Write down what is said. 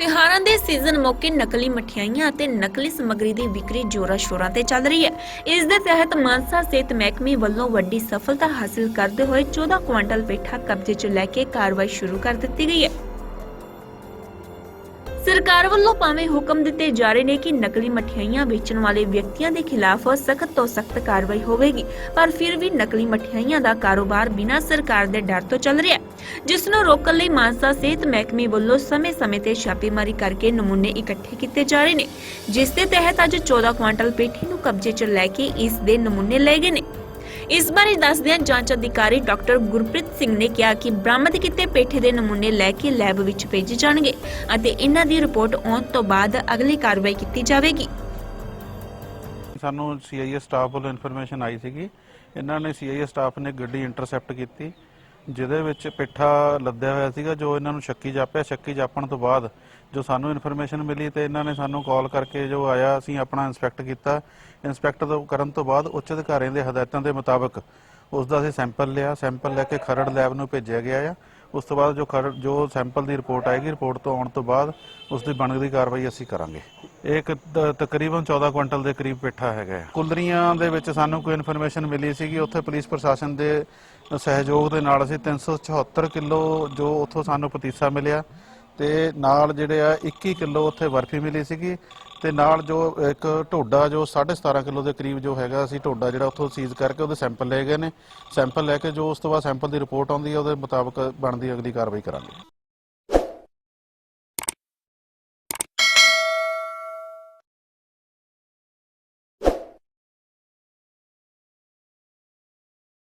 ਤਿਉਹਾਰਾਂ ਦੇ ਸੀਜ਼ਨ ਮੌਕੇ ਨਕਲੀ ਮਠਿਆਈਆਂ ਅਤੇ ਨਕਲੀ ਸਮੱਗਰੀ ਦੀ ਵਿਕਰੀ ਜੋਰਾਂ ਸ਼ੋਰਾਂ ਤੇ ਚੱਲ ਰਹੀ ਹੈ। ਇਸ ਦੇ ਤਹਿਤ ਮਾਨਸਾ ਸਿਹਤ ਮਹਿਕਮੇ ਵੱਲੋਂ ਵੱਡੀ ਸਫਲਤਾ ਹਾਸਲ ਕਰਦੇ ਹੋਏ 14 ਕੁਇੰਟਲ ਪੇਠਾ ਕਬਜ਼ੇ 'ਚ ਲੈ ਕੇ ਕਾਰਵਾਈ ਸ਼ੁਰੂ ਕਰ ਦਿੱਤੀ ਗਈ ਹੈ। ਸਰਕਾਰ ਵੱਲੋਂ ਭਾਵੇਂ ਹੁਕਮ ਦਿੱਤੇ ਜਾ ਰਹੇ ਨੇ ਕਿ ਨਕਲੀ ਮਠਿਆਈਆਂ ਵੇਚਣ ਵਾਲੇ ਵਿਅਕਤੀਆਂ ਦੇ ਖਿਲਾਫ ਸਖਤ ਤੋਂ ਸਖਤ ਕਾਰਵਾਈ ਹੋਵੇਗੀ, ਪਰ ਫਿਰ ਵੀ ਨਕਲੀ ਮਠਿਆਈਆਂ ਦਾ ਕਾਰੋਬਾਰ ਬਿਨਾਂ ਸਰਕਾਰ ਦੇ ਡਰ ਤੋਂ ਚੱਲ ਰਿਹਾ ਹੈ। ਜਿਸ ਨੂੰ ਰੋਕਣ ਲਈ ਮਾਨਸਾ ਸਿਹਤ ਮਹਿਕਮੇ ਵੱਲੋਂ ਸਮੇਂ-ਸਮੇਂ ਤੇ ਛਾਪੇਮਾਰੀ ਕਰਕੇ ਨਮੂਨੇ ਇਕੱਠੇ ਕੀਤੇ ਜਾ ਰਹੇ ਨੇ, ਜਿਸ ਦੇ ਤਹਿਤ ਅੱਜ 14 ਕੁਆਂਟਲ ਪੇਠੀ ਨੂੰ ਕਬਜ਼ੇ 'ਚ ਲੈ ਕੇ ਇਸ ਦੇ ਨਮੂਨੇ ਲਏ ਗਏ ਨੇ। ਇਸ ਬਾਰੇ ਦੱਸਦਿਆਂ ਜਾਂਚ ਅਧਿਕਾਰੀ ਡਾਕਟਰ ਗੁਰਪ੍ਰੀਤ ਸਿੰਘ ਨੇ ਕਿਹਾ ਕਿ ਬਰਾਮਦ ਕੀਤੇ ਪੇਠੇ ਦੇ ਨਮੂਨੇ ਲੈ ਕੇ ਲੈਬ ਵਿੱਚ ਭੇਜੇ ਜਾਣਗੇ ਅਤੇ ਇਹਨਾਂ ਦੀ ਰਿਪੋਰਟ ਆਉਣ ਤੋਂ ਬਾਅਦ ਅਗਲੀ ਕਾਰਵਾਈ ਕੀਤੀ ਜਾਵੇਗੀ। ਸਾਨੂੰ ਸੀਆਈਏ ਸਟਾਫ ਵੱਲੋਂ ਇਨਫੋਰਮੇਸ਼ਨ ਆਈ ਸੀਗੀ। ਇਹਨਾਂ ਨੇ ਸੀਆਈਏ ਸਟਾਫ ਨੇ ਗੱਡੀ ਇੰਟਰਸੈਪਟ ਕੀਤੀ। ਜਿਹਦੇ ਵਿੱਚ ਪਿੱਠਾ ਲੱਦਿਆ ਹੋਇਆ ਸੀਗਾ, ਜੋ ਇਹਨਾਂ ਨੂੰ ਸ਼ੱਕੀ ਜਾਪਿਆ। ਸ਼ੱਕੀ ਜਾਪਣ ਤੋਂ ਬਾਅਦ ਜੋ ਸਾਨੂੰ ਇਨਫੋਰਮੇਸ਼ਨ ਮਿਲੀ ਤੇ ਇਹਨਾਂ ਨੇ ਸਾਨੂੰ ਕਾਲ ਕਰਕੇ ਜੋ ਆਇਆ, ਅਸੀਂ ਆਪਣਾ ਇਨਸਪੈਕਟ ਕੀਤਾ। ਇਨਸਪੈਕਟ ਕਰਨ ਤੋਂ ਬਾਅਦ ਉੱਚ ਅਧਿਕਾਰੀਆਂ ਦੇ ਹਦਾਇਤਾਂ ਦੇ ਮੁਤਾਬਕ ਉਸ ਦਾ ਅਸੀਂ ਸੈਂਪਲ ਲਿਆ। ਸੈਂਪਲ ਲੈ ਕੇ ਖਰੜ ਲੈਬ ਨੂੰ ਭੇਜਿਆ ਗਿਆ ਆ। ਉਸ ਤੋਂ ਬਾਅਦ ਜੋ ਖਰੜ ਜੋ ਸੈਂਪਲ ਦੀ ਰਿਪੋਰਟ ਆਏਗੀ, ਰਿਪੋਰਟ ਤੋਂ ਆਉਣ ਤੋਂ ਬਾਅਦ ਉਸ ਦੀ ਬਣਦੀ ਕਾਰਵਾਈ ਅਸੀਂ ਕਰਾਂਗੇ ਇਹ ਇੱਕ ਤਕਰੀਬਨ 14 ਕੁਇੰਟਲ ਦੇ ਕਰੀਬ ਪੇਠਾ ਹੈਗਾ ਹੈ। ਕੁਲਰੀਆਂ ਦੇ ਵਿੱਚ ਸਾਨੂੰ ਕੋਈ ਇਨਫੋਰਮੇਸ਼ਨ ਮਿਲੀ ਸੀਗੀ, ਉੱਥੇ ਪੁਲਿਸ ਪ੍ਰਸ਼ਾਸਨ ਦੇ ਸਹਿਯੋਗ ਦੇ ਨਾਲ ਅਸੀਂ 374 ਕਿਲੋ ਜੋ ਉੱਥੋਂ ਸਾਨੂੰ ਪਤੀਸਾ ਮਿਲਿਆ ਤੇ ਨਾਲ ਜਿਹੜੇ ਆ 21 ਕਿਲੋ ਉੱਥੇ ਬਰਫੀ ਮਿਲੀ ਸੀਗੀ ਤੇ ਨਾਲ ਜੋ ਇੱਕ ਢੋਡਾ ਜੋ 17.5 ਕਿਲੋ ਦੇ ਕਰੀਬ ਜੋ ਹੈਗਾ ਅਸੀਂ ਢੋਡਾ ਜਿਹੜਾ ਉੱਥੋਂ ਸੀਜ਼ ਕਰਕੇ ਉਹਦੇ ਸੈਂਪਲ ਲਏ ਗਏ ਨੇ। ਸੈਂਪਲ ਲੈ ਕੇ ਜੋ ਉਸ ਤੋਂ ਬਾਅਦ ਸੈਂਪਲ ਦੀ ਰਿਪੋਰਟ ਆਉਂਦੀ ਹੈ, ਉਹਦੇ ਮੁਤਾਬਕ ਬਣਦੀ ਅਗਲੀ ਕਾਰਵਾਈ ਕਰਾਂਗੇ।